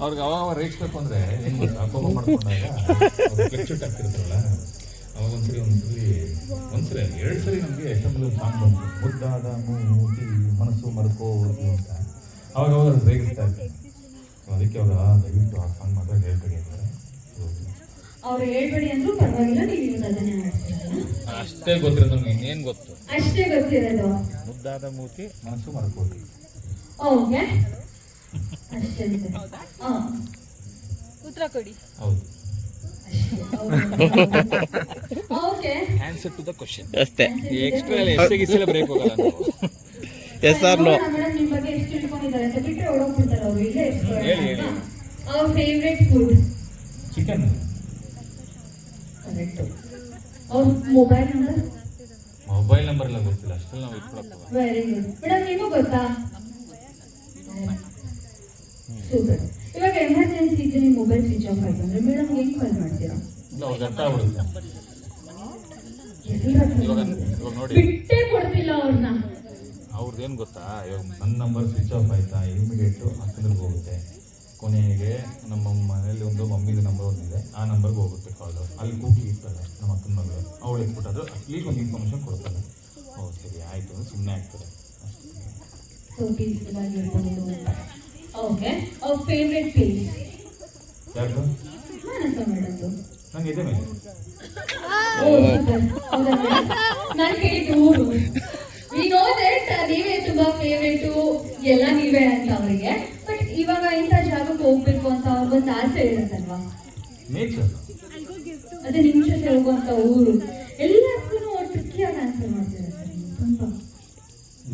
ಅವ್ರಿಗೆ ಅವಾಗ ರೇಗಿಸ್ಬೇಕು ಅಂದ್ರೆ ಏನ್ ಗೊತ್ತಾ? ಕೋಪ ಮಾಡ್ಕೊಂಡಾಗ ಫ್ಲೆಕ್ಚುಟ್ ಆಗ್ತಿರುತ್ತಲ್ಲ ಅವಾಗ ಒಂದ್ಸರಿ ಒಂದ್ಸರಿ ಒಂದ್ಸರಿ ಎರಡು ಸರಿ ನಮಗೆ ಎಷ್ಟೊಂದು ಸಾಂಗ್ ಬಂತು. ಮುದ್ದಾದ ಮೂತಿ ಮನಸ್ಸು ಮರ್ಕೋದು ಅಂತ. ಅವಾಗ ಅವಾಗ ರೇಗಿಸ್ತಾ ಇದ್ದಾರೆ ಅದಕ್ಕೆ ಅವ್ರು ದಯವಿಟ್ಟು ಆ ಸಾಂಗ್ ಮಾತ್ರ ಹೇಳ್ಬೇಡಿ ಅಂತಾರೆ ಅವ್ರು ಹೇಳ್ಬೇಡಿ ಅಂದ್ರೂ ಪರವಾಗಿಲ್ಲ ನೀವು ಅಷ್ಟೇ ಗೊತ್ತಿರೋದು ನಮ್ಗೆ ಏನ್ ಗೊತ್ತು. ಅಷ್ಟೇ ಗೊತ್ತಿರೋದು. ಮುದ್ದಾದ ಮೂತಿ ಮನಸ್ಸು ಮರ್ಕೋತಿ ಓಕೆ? ಅಷ್ಟೇ ಉತ್ತರ ಕೊಡಿ. ಹೌದು. Okay. Answer to the question ಅಷ್ಟೇ. ಎಕ್ಸ್ಟ್ರಾ ಎಲ್ಲ ಗಿಸ್ಸೆಲ್ಲ ಬ್ರೇಕ್ ಹೋಗಲ್ಲ ಎಸ್ ಆರ್ ನೋ ಮೇಡಮ್ ನಿಮ್ಮ ಬಗ್ಗೆ ಎಷ್ಟು ತಿಳ್ಕೊಂಡಿದ್ದಾರೆ ಅಂತ ಬಿಟ್ಟರೆ ಓಡೋಗ್ಬಿಡ್ತಾರೆ ಅವರು. ಇಲ್ಲೇ explore ಹೇಳಿ, ಹೇಳಿ. ಅವ್ರ ಫೇವ್ರೆಟ್ ಫುಡ್ ಚಿಕನ್ ಕರೆಕ್ಟ್ ಅವ್ರ ಮೊಬೈಲ್ ನಂಬರ್ ಮೊಬೈಲ್ ನಂಬರ್ ಎಲ್ಲ ಗೊತ್ತಿಲ್ಲ ಅಷ್ಟೆಲ್ಲ ನಾವು ಇಟ್ಕೊಳಕ್ಕೆ ವೆರಿ ಗುಡ್ ಮೇಡಮ್ ನೀವು ಗೊತ್ತಾ? ಸೂಪರ್ ಇವಾಗ ಎಮರ್ಜೆನ್ಸಿ ಇದ್ದು ನಿಮ್ಮ ಮೊಬೈಲ್ ಸ್ವಿಚ್ ಆಫ್ ಆಯ್ತು ಅಂದ್ರೆ ಮೇಡಮ್ ಹೆಂಗ್ ಕಾಲ್ ಮಾಡ್ತೀರಾ? ಇಲ್ಲ ಅವ್ರಿಗೆ ಅರ್ಥ ಆಗ್ಬಿಡುತ್ತೆ. ಇವಾಗ. ಇವಾಗ ನೋಡಿ. ಬಿಟ್ಟೇ ಕೊಡ್ತಿಲ್ಲ ಅವ್ರನ್ನ ಅವ್ರದ್ದು ಏನು ಗೊತ್ತಾ? ಇವಾಗ ನನ್ನ ನಂಬರ್ ಸ್ವಿಚ್ ಆಫ್ ಆಯ್ತಾ? ಇಮಿಡಿಯೇಟು ಹತ್ತಿರಕ್ಕೆ ಹೋಗುತ್ತೆ. ಕೊನೆಗೆ ನಮ್ಮ ಮನೇಲಿ ಒಂದು ಮಮ್ಮಿದು ನಂಬರ್ ಒಂದಿದೆ. ಆ ನಂಬರ್ಗೆ ಹೋಗುತ್ತೆ ಕಾಲು ಅಲ್ಲಿ ಕೂಗಿ ಇರ್ತಾರೆ ನಮ್ಮ ಅಕ್ಕನ ಅವಳು ಇಟ್ಬಿಟ್ಟು ಅಟ್ಲೀಸ್ಟ್ ಒಂದು ಇನ್ಫಾರ್ಮೇಷನ್ ಕೊಡ್ತಾನೆ ಓ ಸರಿ ಆಯಿತು. ಸುಮ್ಮನೆ ಆಗ್ತದೆ ಸೊ ಪೀಸ್ಫುಲ್ ಆಗಿರ್ಬೋದು ಓಕೆ ಅವ್ರ ಫೇವ್ರೆಟ್ ಪ್ಲೇಸ್ ಯಾರ್ದು? ಮಾನಸ ಮೇಡಮ್ದು ನಂಗೆ ಇದೆ ಮೇಲೆ. ನಾನು ಕೇಳಿದ್ದು ಊರು. ವಿ ನೋ ದಟ್ ನೀವೇ ತುಂಬಾ ಫೇವ್ರೇಟು ಎಲ್ಲ ನೀವೇ ಅಂತ ಅವರಿಗೆ. ಬಟ್ ಇವಾಗ ಇಂಥ ಜಾಗಕ್ಕೆ ಹೋಗ್ಬೇಕು ಅಂತ ಅವ್ರಿಗೊಂದು ಆಸೆ ಇರುತ್ತಲ್ವಾ? ನೇಚರ್ ಅದೇ ನಿಮ್ ಜೊತೆ ಹೋಗುವಂತ ಊರು ಎಲ್ಲದಕ್ಕೂ ಟ್ರಿಕ್ಕಿಯಾಗಿ ಆನ್ಸರ್ ಮಾಡ್ತೀರಾ ಸರ್ ನೀವು ತುಂಬಾ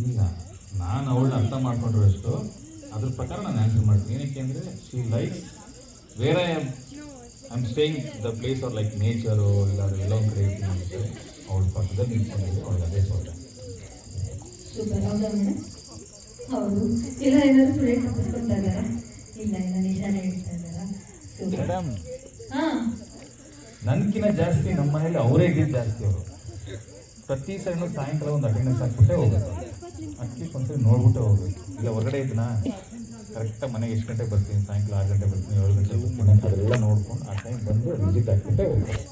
ಇಲ್ಲ ನಾನು ಅವಳನ್ನ ಅರ್ಥ ಮಾಡ್ಕೊಂಡಿರೋಷ್ಟು ಅದ್ರ ಪ್ರಕಾರ ನಾನು ಆನ್ಸರ್ ಮಾಡ್ತೀನಿ. ಏನಕ್ಕೆ ಅಂದರೆ she like where I am staying the place are like nature ಇಲ್ಲ ಎಲ್ಲ ಒಂದು ಕಡೆ ಇರ್ತೀನಿ ಅಂದರೆ ಅವಳ ಪಕ್ಕದಲ್ಲಿ ನಿಂತ್ಕೊಂಡಿದ್ದೆ ಅವಳ ಅದೇ ಸೋಟ ಹೌದಾ ಮೇಡಮ್ ಹೌದು. ಇಲ್ಲ ಏನಾದ್ರು ಸುಳ್ಳು ತಪ್ಪಿಸ್ಕೊಳ್ತಾ ಇದ್ದಾರಾ? ಇಲ್ಲ ಇಲ್ಲ ನಿಜಾನೇ ಹೇಳ್ತಾ ಇದ್ದಾರಾ? ಸೂಪರ್ ಮೇಡಮ್ ಹಾ. ನನ್ಕಿನ ಜಾಸ್ತಿ ನಮ್ಮ ಮನೇಲಿ ಅವರೇ ಇದ್ದಿದ್ದು ಜಾಸ್ತಿ ಅವರು. ಪ್ರತಿ ಸರಿನೂ ಸಾಯಂಕಾಲ ಒಂದು ಅಟೆಂಡೆನ್ಸ್ ಹಾಕ್ಬಿಟ್ಟೆ ಒಂದ್ಸರಿ ನೋಡ್ಬಿಟ್ಟೆ ಹೋಗ್ಬೇಕು ಇಲ್ಲ ಹೊರಗಡೆ ಇದ್ದನಾ ಕರೆಕ್ಟಾಗಿ ಮನೆಗೆ ಎಷ್ಟು ಗಂಟೆಗೆ ಬರ್ತೀನಿ? ಸಾಯಂಕಾಲ ಆರು ಗಂಟೆ ಬರ್ತೀನಿ, ಏಳು ಗಂಟೆ ಅದೆಲ್ಲ ನೋಡ್ಕೊಂಡು ಆ ಟೈಮ್ ಬಂದು ವಿಸಿಟ್ ಹಾಕ್ಬಿಟ್ಟೆ ಹೋಗ್ಬೇಕು